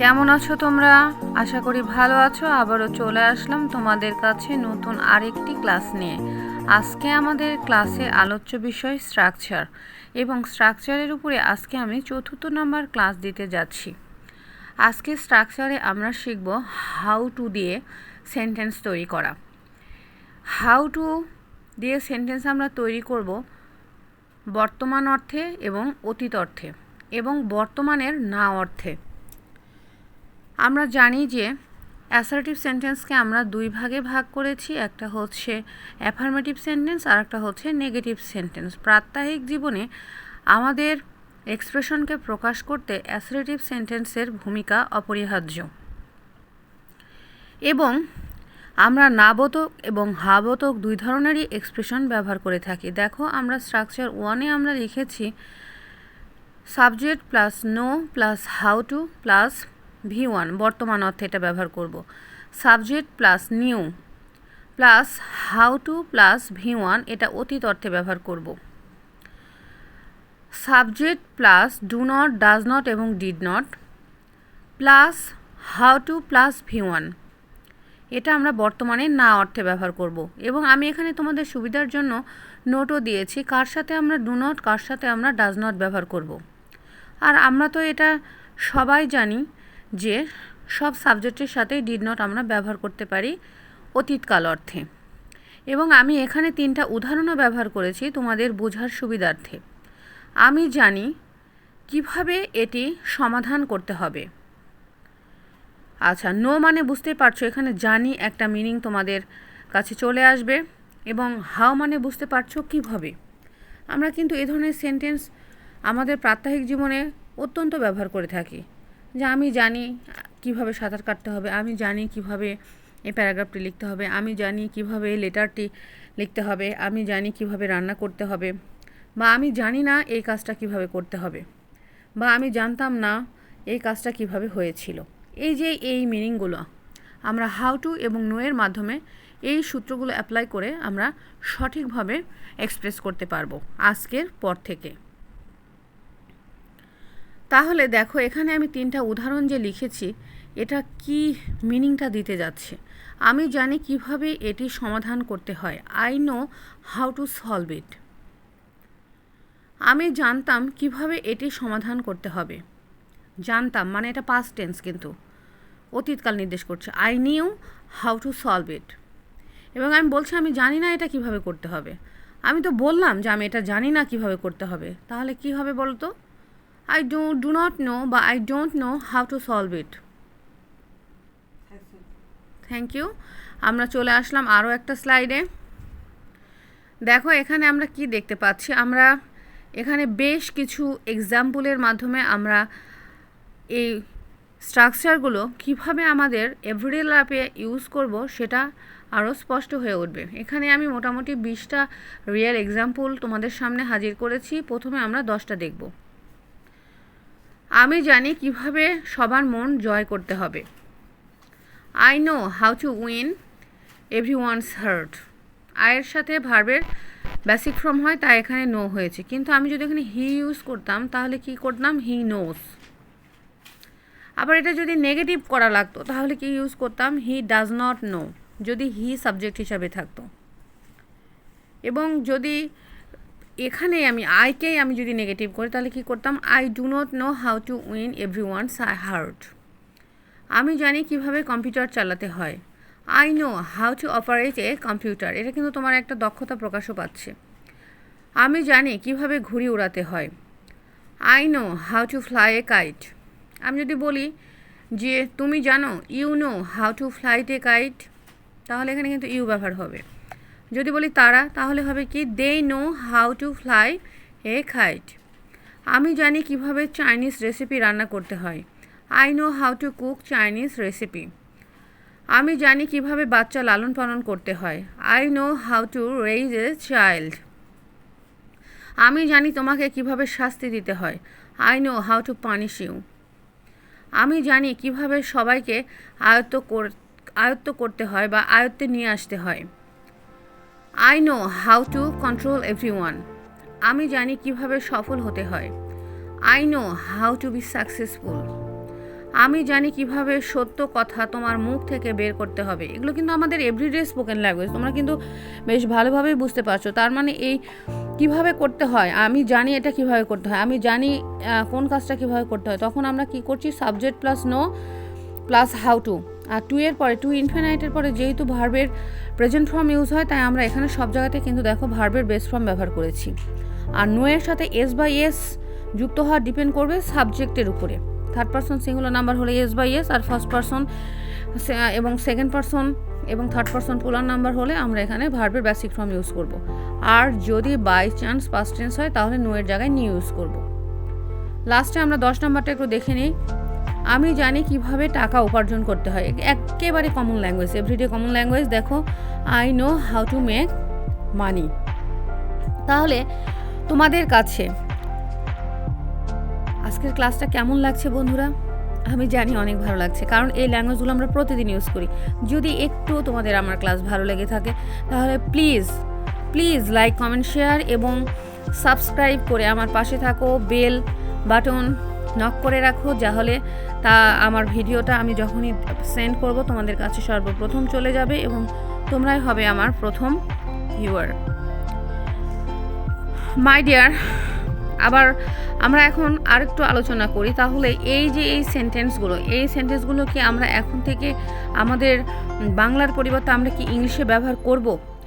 কেমন আছো তোমরা? আশা করি ভালো আছো। আবারও চলে আসলাম তোমাদের কাছে নতুন আরেকটি ক্লাস নিয়ে। আজকে আমাদের ক্লাসে আলোচ্য বিষয় স্ট্রাকচার এবং স্ট্রাকচারের উপরে আজকে আমি চতুর্থ নম্বর ক্লাস দিতে যাচ্ছি। আজকে স্ট্রাকচারে আমরা শিখব হাউ টু দিয়ে সেন্টেন্স তৈরি করা। হাউ টু দিয়ে সেন্টেন্স আমরা তৈরি করব বর্তমান অর্থে এবং অতীত অর্থে এবং বর্তমানের না অর্থে। আমরা জানি যে অ্যাসার্টিভ সেন্টেন্সকে আমরা দুই ভাগে ভাগ করেছি, একটা হচ্ছে অ্যাফার্মেটিভ সেন্টেন্স আর একটা হচ্ছে নেগেটিভ সেন্টেন্স প্রাত্যহিক জীবনে আমাদের এক্সপ্রেশনকে প্রকাশ করতে অ্যাসারেটিভ সেন্টেন্সের ভূমিকা অপরিহার্য। এবং আমরা নাবতক এবং হাবতক দুই ধরনেরই এক্সপ্রেশন ব্যবহার করে থাকি। দেখো, আমরা স্ট্রাকচার ওয়ানে আমরা লিখেছি subject plus know plus how to plus V one, বর্তমান অর্থে এটা ব্যবহার করব। Subject plus knew plus how to plus V one, এটা অতীত অর্থে ব্যবহার করব। Subject plus do not, does not এবং did not plus how to plus V one, এটা আমরা বর্তমানে না অর্থে ব্যবহার করব। এবং আমি এখানে তোমাদের সুবিধার জন্য নোটও দিয়েছি, কার সাথে আমরা ডু নট, কার সাথে আমরা ডাজ নট ব্যবহার করব। আর আমরা তো এটা সবাই জানি যে সব সাবজেক্টের সাথে ডিড নট আমরা ব্যবহার করতে পারি অতীতকাল অর্থে। এবং আমি এখানে তিনটা উদাহরণও ব্যবহার করেছি তোমাদের বোঝার সুবিধার্থে। আমি জানি কীভাবে এটি সমাধান করতে হবে। আচ্ছা নো মানে বুঝতেই পারছ, এখানে জানি একটা মিনিং তোমাদের কাছে চলে আসবে। এবং হাও মানে বুঝতে পারছ কীভাবে। আমরা কিন্তু এ ধরনের সেন্টেন্স আমাদের প্রাত্যহিক জীবনে অত্যন্ত ব্যবহার করে থাকি। যে আমি জানি কীভাবে সাঁতার কাটতে হবে, আমি জানি কীভাবে এই প্যারাগ্রাফটি লিখতে হবে, আমি জানি কীভাবে এই লেটারটি লিখতে হবে, আমি জানি কীভাবে রান্না করতে হবে, বা আমি জানি না এই কাজটা কীভাবে করতে হবে, বা আমি জানতাম না এই কাজটা কীভাবে হয়েছিল। এই যে এই মিনিংগুলো, আমরা হাউ টু এবং নো এর মাধ্যমে এই সূত্রগুলো অ্যাপ্লাই করে আমরা সঠিকভাবে এক্সপ্রেস করতে পারব আজকের পর থেকে। তাহলে দেখো, এখানে আমি তিনটা উদাহরণ যে লিখেছি, এটা কি মিনিংটা দিতে যাচ্ছে? আমি জানি কীভাবে এটি সমাধান করতে হয়। I know how to solve it আমি জানতাম কীভাবে এটি সমাধান করতে হবে। জানতাম মানে এটা পাস্ট টেন্স কিন্তু। অতীতকাল নির্দেশ করছে। I knew how to solve it এবং আমি বলছি, আমি জানি না এটা কীভাবে করতে হবে। আমি তো বললাম যে আমি এটা জানি না কীভাবে করতে হবে। তাহলে কি হবে বলতো? I do do not know বা I don't know how to solve it thank you আমরা চলে আসলাম আরও একটা স্লাইডে দেখো, এখানে আমরা কি দেখতে পাচ্ছি? আমরা এখানে বেশ কিছু এক্সাম্পলের মাধ্যমে আমরা এই স্ট্রাকচারগুলো কীভাবে আমাদের এভরিডে লাইফে ইউজ করব সেটা আরও স্পষ্ট হয়ে উঠবে। এখানে আমি মোটামুটি বিশটা রিয়েল এক্সাম্পল তোমাদের সামনে হাজির করেছি। প্রথমে আমরা দশটা দেখব। আমি জানি কীভাবে সবার মন জয় করতে হবে। I know how to win everyone's heart আয়ের সাথে ভার্বের বেসিক ফর্ম হয়, তাই এখানে নো হয়েছে। কিন্তু আমি যদি এখানে হি ইউজ করতাম, তাহলে কি করতাম? হি নোস আবার এটা যদি নেগেটিভ করা লাগতো, তাহলে কি ইউজ করতাম? হি ডাজ নট নো যদি হি সাবজেক্ট হিসাবে থাকতো। এবং যদি এখানে আমি আইকেই আমি যদি নেগেটিভ করি, তাহলে কি করতাম? I do not know how to win everyone's heart আমি জানি কীভাবে কম্পিউটার চালাতে হয়। I know how to operate a computer এটা কিন্তু তোমার একটা দক্ষতা প্রকাশও পাচ্ছে। আমি জানি কীভাবে ঘুড়ি উড়াতে হয়। I know how to fly a kite আমি যদি বলি যে, তুমি জানো you know how to flight a kite তাহলে এখানে কিন্তু ইউ ব্যবহার হবে। যদি বলি তারা, তাহলে হবে কি they know how to fly a kite আমি জানি কীভাবে চাইনিজ রেসিপি রান্না করতে হয়। I know how to cook Chinese recipe আমি জানি কীভাবে বাচ্চা লালন পালন করতে হয়। I know how to raise a child আমি জানি তোমাকে কীভাবে শাস্তি দিতে হয়। I know how to punish you আমি জানি কীভাবে সবাইকে আয়ত্ত আয়ত্ত করতে হয় বা আয়ত্তে নিয়ে আসতে হয়। I know how to control everyone আমি জানি কীভাবে সফল হতে হয়। I know how to be successful আমি জানি কীভাবে সত্য কথা তোমার মুখ থেকে বের করতে হবে। এগুলো কিন্তু আমাদের এভরিডে স্পোকেন ল্যাঙ্গুয়েজ তোমরা কিন্তু বেশ ভালোভাবেই বুঝতে পারছ। তার মানে এই কীভাবে করতে হয়, আমি জানি এটা কীভাবে করতে হয়, আমি জানি কোন কাজটা কীভাবে করতে হয়, তখন আমরা কি করছি? Subject plus no plus how to R to এর পরে টু ইনফিনাইটের পরে যেহেতু ভার্বের প্রেজেন্ট ফর্ম ইউজ হয়, তাই আমরা এখানে সব জায়গাতে কিন্তু দেখো ভার্বের বেস ফর্ম ব্যবহার করেছি। আর নো এর সাথে এস বাই এস যুক্ত হওয়া ডিপেন্ড করবে সাবজেক্টের উপরে। থার্ড পার্সন সিঙ্গুলার নাম্বার হলে এস বাই এস আর ফার্স্ট পার্সন এবং সেকেন্ড পার্সন এবং থার্ড পার্সন পুলার নাম্বার হলে আমরা এখানে ভার্বের বেসিক ফর্ম ইউজ করব। আর যদি বাই চান্স পাস্ট টেন্স হয়, তাহলে নো এর জায়গায় নিয়ে ইউজ করব। লাস্টে আমরা দশ নাম্বারটা একটু দেখে নিই। আমি জানি কীভাবে টাকা উপার্জন করতে হয়। একেবারে common language everyday common language দেখো I know how to make money তাহলে, তোমাদের কাছে আজকের ক্লাসটা কেমন লাগছে বন্ধুরা? আমি জানি অনেক ভালো লাগছে, কারণ এই ল্যাঙ্গুয়েজগুলো আমরা প্রতিদিন ইউজ করি। যদি একটু তোমাদের আমার ক্লাস ভালো লেগে থাকে, তাহলে please please like comment share এবং সাবস্ক্রাইব করে আমার পাশে থাকো বেল বাটন নক করে রাখো যাহলে তা আমার ভিডিওটা আমি যখনই সেন্ড করব, তোমাদের কাছে সর্বপ্রথম চলে যাবে এবং তোমরাই হবে আমার প্রথম ভিউয়ার মাই ডিয়ার আবার আমরা এখন আরেকটু আলোচনা করি। তাহলে এই যে এই সেন্টেন্সগুলো এই সেন্টেন্সগুলো কি আমরা এখন থেকে আমাদের বাংলার পরিবর্তে আমরা কি ইংলিশে ব্যবহার করব?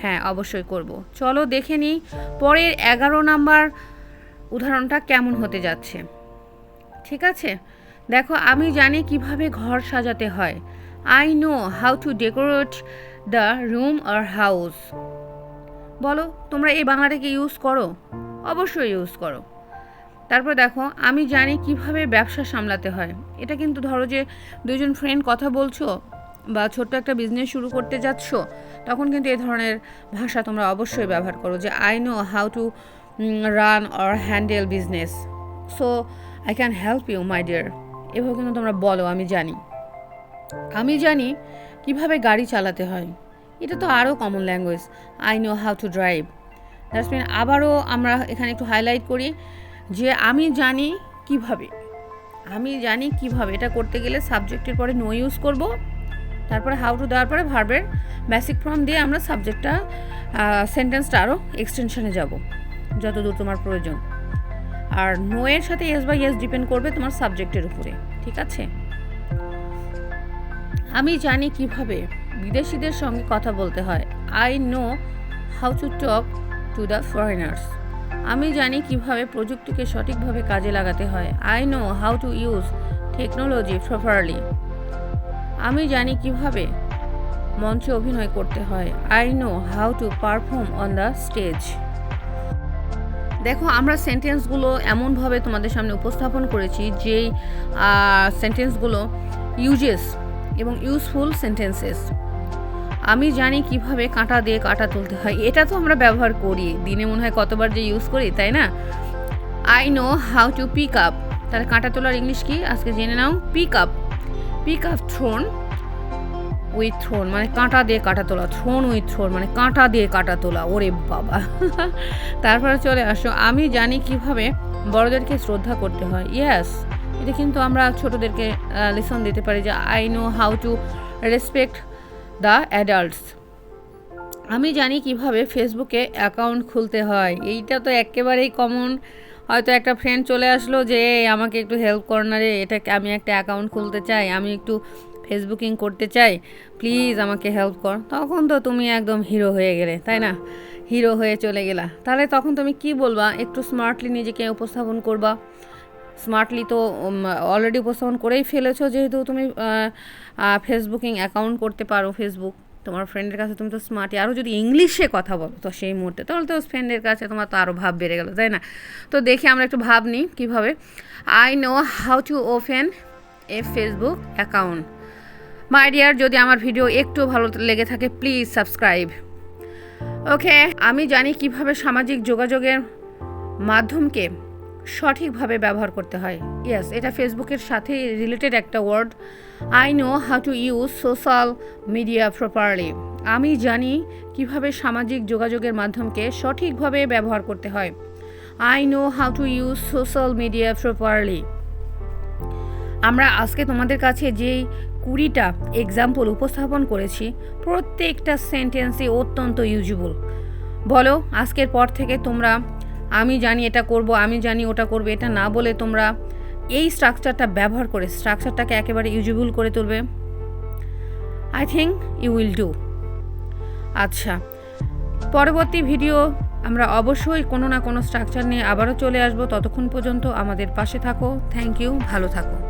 হ্যাঁ অবশ্যই করব। চলো দেখে নিই, পরের এগারো নাম্বার উদাহরণটা কেমন হতে যাচ্ছে। ঠিক আছে? দেখো, আমি জানি কীভাবে ঘর সাজাতে হয়। I know how to decorate the room R house বলো, তোমরা এই বাংলাটাকে ইউজ করো? অবশ্যই ইউজ করো। তারপর দেখো, আমি জানি কীভাবে ব্যবসা সামলাতে হয়। এটা কিন্তু ধরো যে দুজন ফ্রেন্ড কথা বলছো বা ছোট্ট একটা বিজনেস শুরু করতে যাচ্ছ, তখন কিন্তু এই ধরনের ভাষা তোমরা অবশ্যই ব্যবহার করো যে I know how to run or handle business so I can help you my dear এভাবে কিন্তু তোমরা বলো, আমি জানি। আমি জানি কীভাবে গাড়ি চালাতে হয়। এটা তো আরও common language I know how to drive that's mean আবারও আমরা এখানে একটু হাইলাইট করি যে আমি জানি কীভাবে। আমি জানি কীভাবে। এটা করতে গেলে সাবজেক্টের পরে নো ইউজ করব। তারপরে হাউ টু দেওয়ার পরে ভার্বের বেসিক ফর্ম দিয়ে আমরা সাবজেক্টটা সেন্টেন্সটা আরও এক্সটেনশনে যাব। যতদূর তোমার প্রয়োজন। আর নো এর সাথে এস বাই এস ডিপেন্ড করবে তোমার সাবজেক্টের উপরে, ঠিক আছে? আমি জানি কীভাবে বিদেশিদের সঙ্গে কথা বলতে হয়। I know how to talk to the foreigners আমি জানি কীভাবে প্রযুক্তিকে সঠিকভাবে কাজে লাগাতে হয়। I know how to use technology properly আমি জানি কীভাবে মঞ্চে অভিনয় করতে হয়। I know how to perform on the stage দেখো, আমরা সেন্টেন্সগুলো এমনভাবে তোমাদের সামনে উপস্থাপন করেছি যেই সেন্টেন্সগুলো ইউজেস এবং ইউজফুল সেন্টেন্সেস আমি জানি কীভাবে কাঁটা দিয়ে কাঁটা তুলতে হয়। এটা তো আমরা ব্যবহার করি। দিনে মনে হয় কতবার যে ইউজ করি, তাই না? I know how to pick up তাহলে কাঁটা তোলার ইংলিশ কি? আজকে জেনে নাও pick up pick up thorn with thorn মানে কাঁটা দিয়ে কাঁটা তোলা, থ্রোন উইথ থ্রোন মানে কাঁটা দিয়ে কাঁটা তোলা, ওরে বাবা। তারপরে চলে আসো, আমি জানি কীভাবে বড়দেরকে শ্রদ্ধা করতে হয়। ইয়েস এটা কিন্তু আমরা ছোটোদেরকে লিসন দিতে পারি যে I know how to respect the adults আমি জানি কীভাবে ফেসবুকে অ্যাকাউন্ট খুলতে হয়। এইটা তো একেবারেই কমন হয়তো একটা ফ্রেন্ড চলে আসলো যে আমাকে একটু হেল্প কর রে। এটা আমি একটা অ্যাকাউন্ট খুলতে চাই। আমি একটু ফেসবুকিং করতে চাই প্লিজ আমাকে হেল্প কর। তখন তো তুমি একদম হিরো হয়ে গেলে, তাই না? হিরো হয়ে চলে গেলা। তাহলে তখন তুমি কি বলবা? একটু স্মার্টলি নিজেকে উপস্থাপন করবা। স্মার্টলি তো অলরেডি উপস্থাপন করেই ফেলেছো, যেহেতু তুমি ফেসবুকিং অ্যাকাউন্ট করতে পারো ফেসবুক তোমার ফ্রেন্ডের কাছে তুমি তো স্মার্টই আরও যদি ইংলিশে কথা বলো, তো সেই মুহূর্তে, তাহলে তো ফ্রেন্ডের কাছে তোমার তো আরও ভাব বেড়ে গেলো, তাই না? তো দেখি আমরা একটু ভাব নিই কীভাবে। I know how to open a Facebook account my dear যদি আমার ভিডিও একটু ভালো লেগে থাকে প্লিজ সাবস্ক্রাইব ওকে আমি জানি কীভাবে সামাজিক যোগাযোগের মাধ্যমকে সঠিকভাবে ব্যবহার করতে হয়। ইয়েস এটা ফেসবুকের সাথে রিলেটেড একটা word I know how to use social media properly আমি জানি কীভাবে সামাজিক যোগাযোগের মাধ্যমকে সঠিকভাবে ব্যবহার করতে হয়। I know how to use social media properly আমরা আজকে তোমাদের কাছে যেই কুড়িটা এক্সাম্পল উপস্থাপন করেছি, প্রত্যেকটা সেন্টেন্সই অত্যন্ত ইউজেবল বলো, আজকের পর থেকে তোমরা, আমি জানি এটা করব, আমি জানি ওটা করবে, এটা না বলে তোমরা এই স্ট্রাকচারটা ব্যবহার করে স্ট্রাকচারটাকে একেবারে ইউজেবল করে তুলবে। I think you will do আচ্ছা পরবর্তী ভিডিও আমরা অবশ্যই কোনো না কোনো স্ট্রাকচার নিয়ে আবারও চলে আসব। ততক্ষণ পর্যন্ত আমাদের পাশে থাকো। থ্যাংক ইউ ভালো থাকো।